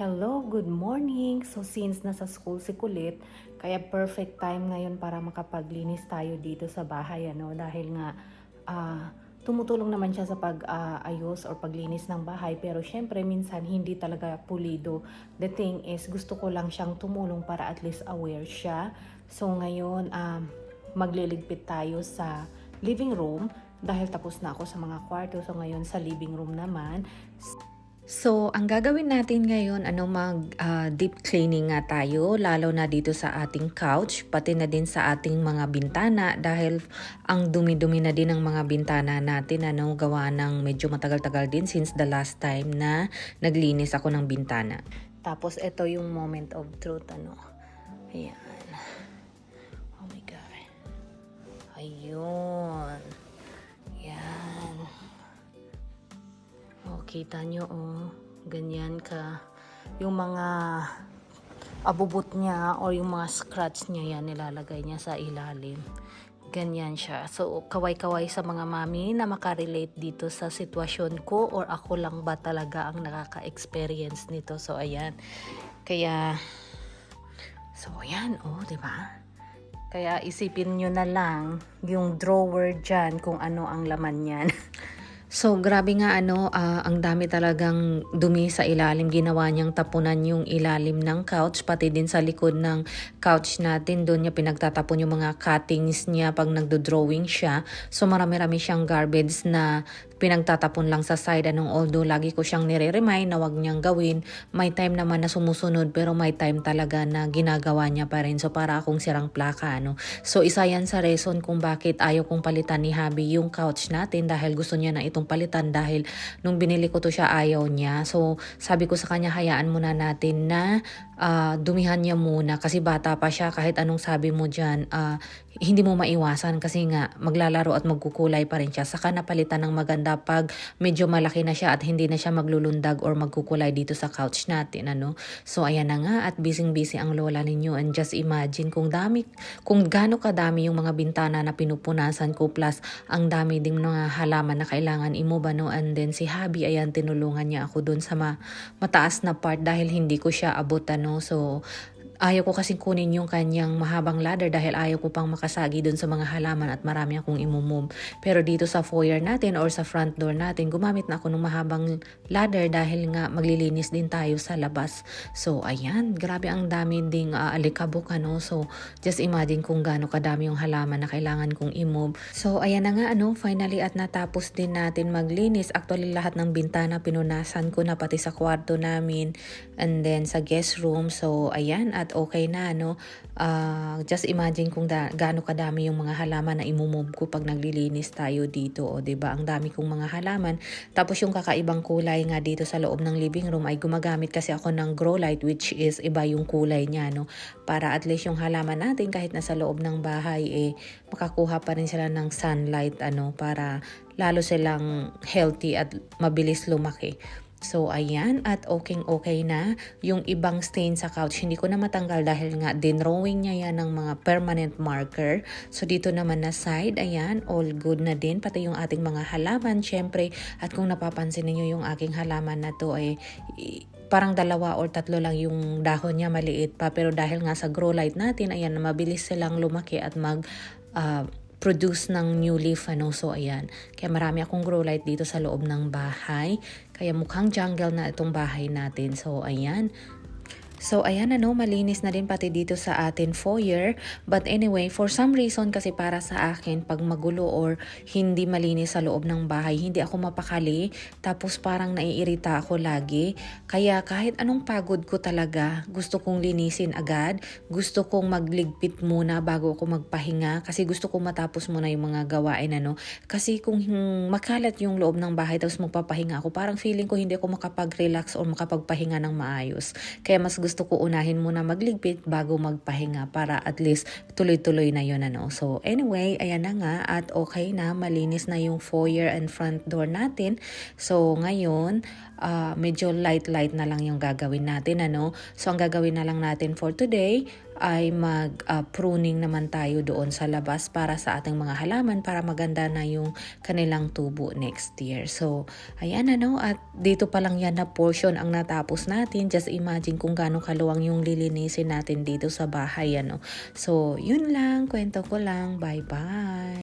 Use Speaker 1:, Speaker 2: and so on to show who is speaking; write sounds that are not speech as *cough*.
Speaker 1: Hello, good morning! So since nasa school si Kulit, kaya perfect time ngayon para makapaglinis tayo dito sa bahay ano dahil nga ah, tumutulong naman siya sa pag-ayos or paglinis ng bahay pero syempre minsan hindi talaga pulido. The thing is gusto ko lang siyang tumulong para at least aware siya. So ngayon um, magliligpit tayo sa living room dahil tapos na ako sa mga kwarto. So ngayon sa living room naman,
Speaker 2: So, ang gagawin natin ngayon, ano mag ah, deep cleaning nga tayo, lalo na dito sa ating couch, pati na din sa ating mga bintana dahil ang dumi-dumi na din ng mga bintana natin, ano, gawa ng medyo matagal-tagal din since the last time na naglinis ako ng bintana.
Speaker 1: Tapos ito yung moment of truth ano. Ayan. Oh my god. Ayun. Kita nyo oh. Ganyan ka. Yung mga abubot niya or yung mga scratch niya yan nilalagay niya sa ilalim. Ganyan siya. So, kaway-kaway sa mga mami na makarelate dito sa sitwasyon ko or ako lang ba talaga ang nakaka-experience nito. So, ayan. Kaya, so, ayan. Oh, di ba? Kaya isipin nyo na lang yung drawer dyan kung ano ang laman niyan. *laughs*
Speaker 2: So, grabe nga ano, ah, ang dami talagang dumi sa ilalim. Ginawa niyang tapunan yung ilalim ng couch, pati din sa likod ng couch natin. Doon niya pinagtatapon yung mga cuttings niya pag nagdo-drawing siya. So, marami-rami siyang garbage na pinagtatapon lang sa side. Anong although lagi ko siyang nire-remind na wag niyang gawin. May time naman na sumusunod pero may time talaga na ginagawa niya pa rin. So, para akong sirang plaka. Ano? So, isa yan sa reason kung bakit ayaw kong palitan ni Habi yung couch natin dahil gusto niya na itong palitan dahil nung binili ko to siya ayaw niya. So, sabi ko sa kanya hayaan muna natin na ah, dumihan niya muna kasi bata pa siya kahit anong sabi mo dyan ah, hindi mo maiwasan kasi nga maglalaro at magkukulay pa rin siya. Saka napalitan ng maganda pag medyo malaki na siya at hindi na siya maglulundag or magkukulay dito sa couch natin. Ano? So ayan na nga at busy-busy ang lola ninyo and just imagine kung dami, kung gaano kadami yung mga bintana na pinupunasan ko plus ang dami ding mga halaman na kailangan imuba no and then si Habi ayan tinulungan niya ako dun sa ma- mataas na part dahil hindi ko siya abot ano so ayaw ko kasing kunin yung kanyang mahabang ladder dahil ayaw ko pang makasagi dun sa mga halaman at marami akong imumove. Pero dito sa foyer natin or sa front door natin, gumamit na ako ng mahabang ladder dahil nga maglilinis din tayo sa labas. So ayan, grabe ang dami ding uh, alikabok ano. So just imagine kung gaano kadami yung halaman na kailangan kong imove. So ayan na nga ano, finally at natapos din natin maglinis. Actually lahat ng bintana pinunasan ko na pati sa kwarto namin and then sa guest room. So ayan at okay na no. Ah, just imagine kung da- gaano kadami yung mga halaman na imumove ko pag naglilinis tayo dito. O ba Ang dami kong mga halaman. Tapos yung kakaibang kulay nga dito sa loob ng living room ay gumagamit kasi ako ng grow light which is iba yung kulay niya no. Para at least yung halaman natin kahit nasa loob ng bahay eh makakuha pa rin sila ng sunlight ano para lalo silang healthy at mabilis lumaki. So, ayan. At okay okay na. Yung ibang stain sa couch, hindi ko na matanggal dahil nga dinrawing niya yan ng mga permanent marker. So, dito naman na side, ayan, all good na din. Pati yung ating mga halaman, syempre. At kung napapansin niyo yung aking halaman na to, ay i- parang dalawa or tatlo lang yung dahon niya maliit pa. Pero dahil nga sa grow light natin, ayan, mabilis silang lumaki at mag... ah, produce ng new leaf ano so ayan kaya marami akong grow light dito sa loob ng bahay kaya mukhang jungle na itong bahay natin. So ayan So ayan ano, malinis na din pati dito sa atin foyer. But anyway, for some reason kasi para sa akin, pag magulo or hindi malinis sa loob ng bahay, hindi ako mapakali. Tapos parang naiirita ako lagi. Kaya kahit anong pagod ko talaga, gusto kong linisin agad. Gusto kong magligpit muna bago ako magpahinga. Kasi gusto kong matapos muna yung mga gawain ano. Kasi kung makalat yung loob ng bahay tapos magpapahinga ako, parang feeling ko hindi ako makapag-relax or makapagpahinga ng maayos. Kaya mas gusto ko unahin muna magligpit bago magpahinga para at least tuloy-tuloy na yun ano. So anyway, ayan na nga at okay na, malinis na yung foyer and front door natin. So ngayon, ah, medyo light-light na lang yung gagawin natin, ano. So, ang gagawin na lang natin for today ay mag-pruning naman tayo doon sa labas para sa ating mga halaman para maganda na yung kanilang tubo next year. So, ayan ano, at dito pa lang yan na portion ang natapos natin. Just imagine kung gaano kaluwang yung lilinisin natin dito sa bahay, ano. So, yun lang, kwento ko lang. Bye-bye!